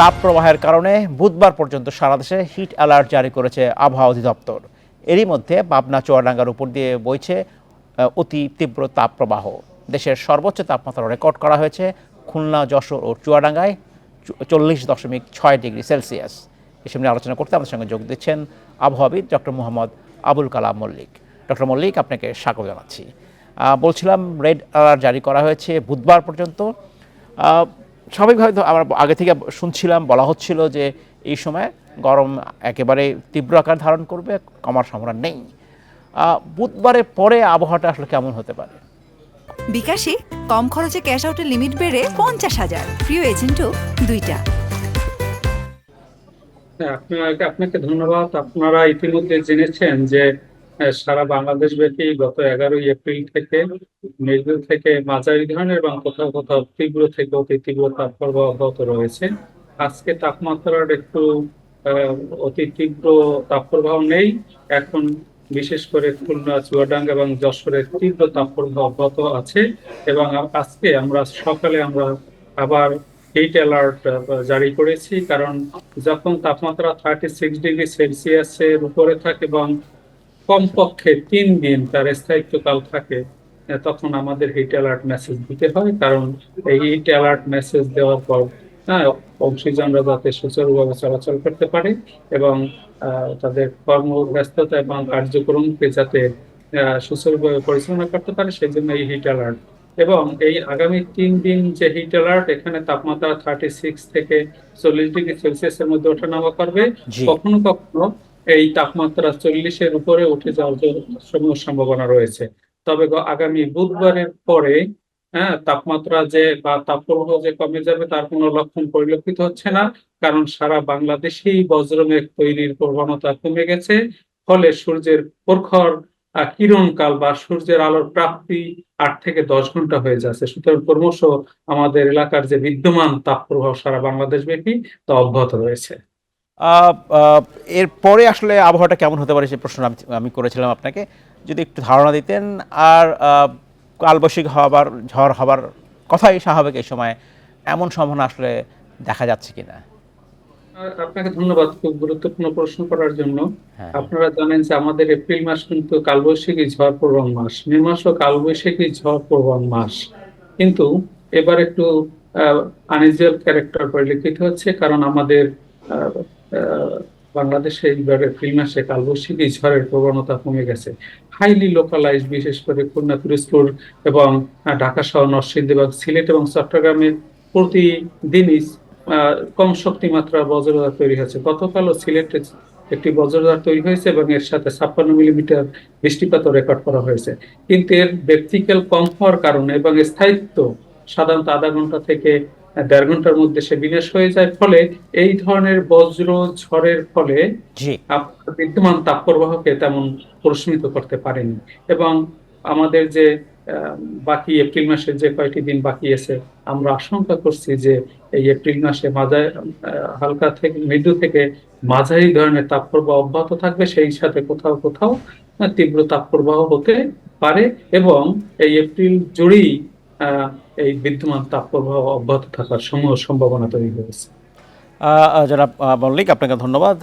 তাপ প্রবাহের কারণে বুধবার পর্যন্ত সারা দেশে হিট অ্যালার্ট জারি করেছে আবহাওয়া অধিদপ্তর। এরই মধ্যে পাবনা, চুয়াডাঙ্গার উপর দিয়ে বইছে অতি তীব্র তাপপ্রবাহ। দেশের সর্বোচ্চ তাপমাত্রা রেকর্ড করা হয়েছে খুলনা, যশোর ও চুয়াডাঙ্গায় চল্লিশ দশমিক ছয় ডিগ্রি সেলসিয়াস। এসব নিয়ে আলোচনা করতে আমাদের সঙ্গে যোগ দিচ্ছেন আবহাওয়াবিদ ডক্টর মোহাম্মদ আবুল কালাম মল্লিক। ডক্টর মল্লিক, আপনাকে স্বাগত জানাচ্ছি। বলছিলাম রেড অ্যালার্ট জারি করা হয়েছে বুধবার পর্যন্ত। স্বাভাবিকভাবে তো আমরা আগে থেকে শুনছিলাম বলা হচ্ছিল যে এই সময় গরম একেবারে তীব্র আকার ধারণ করবে কমার সম্ভাবনা নেই। আহ, বুধবারের পরে আবহাওয়াটা আসলে কেমন হতে পারে? বিকাশে কম খরচে ক্যাশ আউটের লিমিট বেড়ে পঞ্চাশ হাজার। প্রিয় এজেন্টও দুইটা। হ্যাঁ, আপনাকে আপনাকে ধন্যবাদ। আপনারা ইতিমধ্যে জেনেছেন যে সারা বাংলাদেশ ব্যাপী গত এগারোই এপ্রিল থেকে মৃদু থেকে মাঝারি ধরনের এবং কোথাও কোথাও তীব্র থেকে অতি তীব্র তাপপ্রবাহ অব্যাহত রয়েছে। আজকে তাপমাত্রার একটু অতি তীব্র তাপপ্রবাহ নেই। এখন বিশেষ করে খুলনা, চুয়াডাঙ্গা এবং যশোরের তীব্র তাপপ্রবাহ অব্যাহত আছে এবং আজকে আমরা, সকালে আমরা আবার হিট অ্যালার্ট জারি করেছি। কারণ যখন তাপমাত্রা থার্টি সিক্স ডিগ্রি সেলসিয়াসের উপরে থাকে এবং কমপক্ষে তিন দিন তার স্থায়িত্বকাল থাকে তখন আমাদের হিট অ্যালার্ট মেসেজ দিতে হয়। কারণ এই হিট অ্যালার্ট মেসেজ দেওয়ার পর হ্যাঁ অংশীজনরা যাতে সুচারুভাবে চলাচল করতে পারে এবং তাদের কর্মব্যস্ততা এবং কার্যক্রমকে যাতে সুচারুভাবে পরিচালনা করতে পারে সেই জন্য এই হিট অ্যালার্ট এবং এই আগামী তিন দিন যে হিট অ্যালার্ট এখানে তাপমাত্রা থার্টি সিক্স থেকে চল্লিশ ডিগ্রি সেলসিয়াসের মধ্যে ওঠানামা করবে। কখনো কখনো এই তাপমাত্রা চল্লিশের উপরে উঠে যাওয়ার জন্য সম্ভাবনা- রয়েছে। তবে আগামী বুধবারের পরে হ্যাঁ তাপমাত্রা যে বা তাপপ্রবাহ যে কমে যাবে তার কোনো লক্ষণ পরিলক্ষিত হচ্ছে না, কারণ সারা বাংলাদেশেই বজ্রমেঘ তৈরির প্রবণতা কমে গেছে। ফলে সূর্যের প্রখর কিরণকাল বা সূর্যের আলোর প্রাপ্তি আট থেকে দশ ঘণ্টা হয়ে যাচ্ছে। সুতরাং ক্রমশ আমাদের এলাকার যে বিদ্যমান তাপপ্রবাহ সারা বাংলাদেশ ব্যাপী তা অব্যাহত রয়েছে। এরপরে আসলে আবহাওয়াটা কেমন হতে পারে সে প্রশ্ন আমি করেছিলাম আপনাকে। যদি একটু ধারণা দিতেন আর আহ, কালবৈশাখী হবার ঝড় হবার কথাই স্বাভাবিক এই সময়। এমন সম্ভাবনা আসলে দেখা যাচ্ছে কিনা? আপনাকে ধন্যবাদ খুব গুরুত্বপূর্ণ প্রশ্ন করার জন্য। হ্যাঁ। আপনারা জানেন যে আমাদের এপ্রিল মাস কিন্তু কালবৈশাখী ঝড় প্রবণ মাস। মে মাসও কালবৈশাখী ঝড় প্রবণ মাস। কিন্তু এবার একটু আনইউজুয়াল ক্যারেক্টার পরিলক্ষিত হচ্ছে কারণ আমাদের বাংলাদেশে এইবার এপ্রিল মাসে কালবৈশাখী ঝড়ের প্রবণতা কমে গেছে। হাইলি লোকালাইজ বিশেষ করে খুলনা পিরোজপুর এবং ঢাকা সহ নরসিংদী এবং সিলেট এবং চট্টগ্রামে প্রতিদিনই কম শক্তি মাত্রার বজ্রপাত তৈরি হয়েছে। গতকালও সিলেটে একটি বজ্রপাত তৈরি হয়েছে এবং এর সাথে ছাপ্পান্ন মিলিমিটার বৃষ্টিপাতও রেকর্ড করা হয়েছে। কিন্তু এর ব্যক্তিক্যাল কম হওয়ার কারণে এবং স্থায়িত্ব সাধারণত আধা ঘণ্টা থেকে দেড় ঘণ্টার মধ্যে সে বিনাশ হয়ে যায়। ফলে এই ধরনের বজ্র ঝড়ের ফলে বিদ্যমান তাপপ্রবাহকে তেমন প্রশমিত করতে পারেনি। এবং আমাদের যে বাকি এপ্রিল মাসের যে কয়েকটি দিন বাকি আছে আমরা আশঙ্কা করছি যে এই এপ্রিল মাসে মাঝারি হালকা থেকে মৃদু থেকে মাঝারি ধরনের তাপপ্রবাহ অব্যাহত থাকবে। সেই সাথে কোথাও কোথাও তীব্র তাপপ্রবাহ হতে পারে। এবং এই এপ্রিল জুড়েই আহ, এই বিদ্যমান তাপপ্রবাহ অব্যাহত থাকার সমূহ সম্ভাবনা তৈরি হয়েছে। জনাব মল্লিক আপনাকে ধন্যবাদ।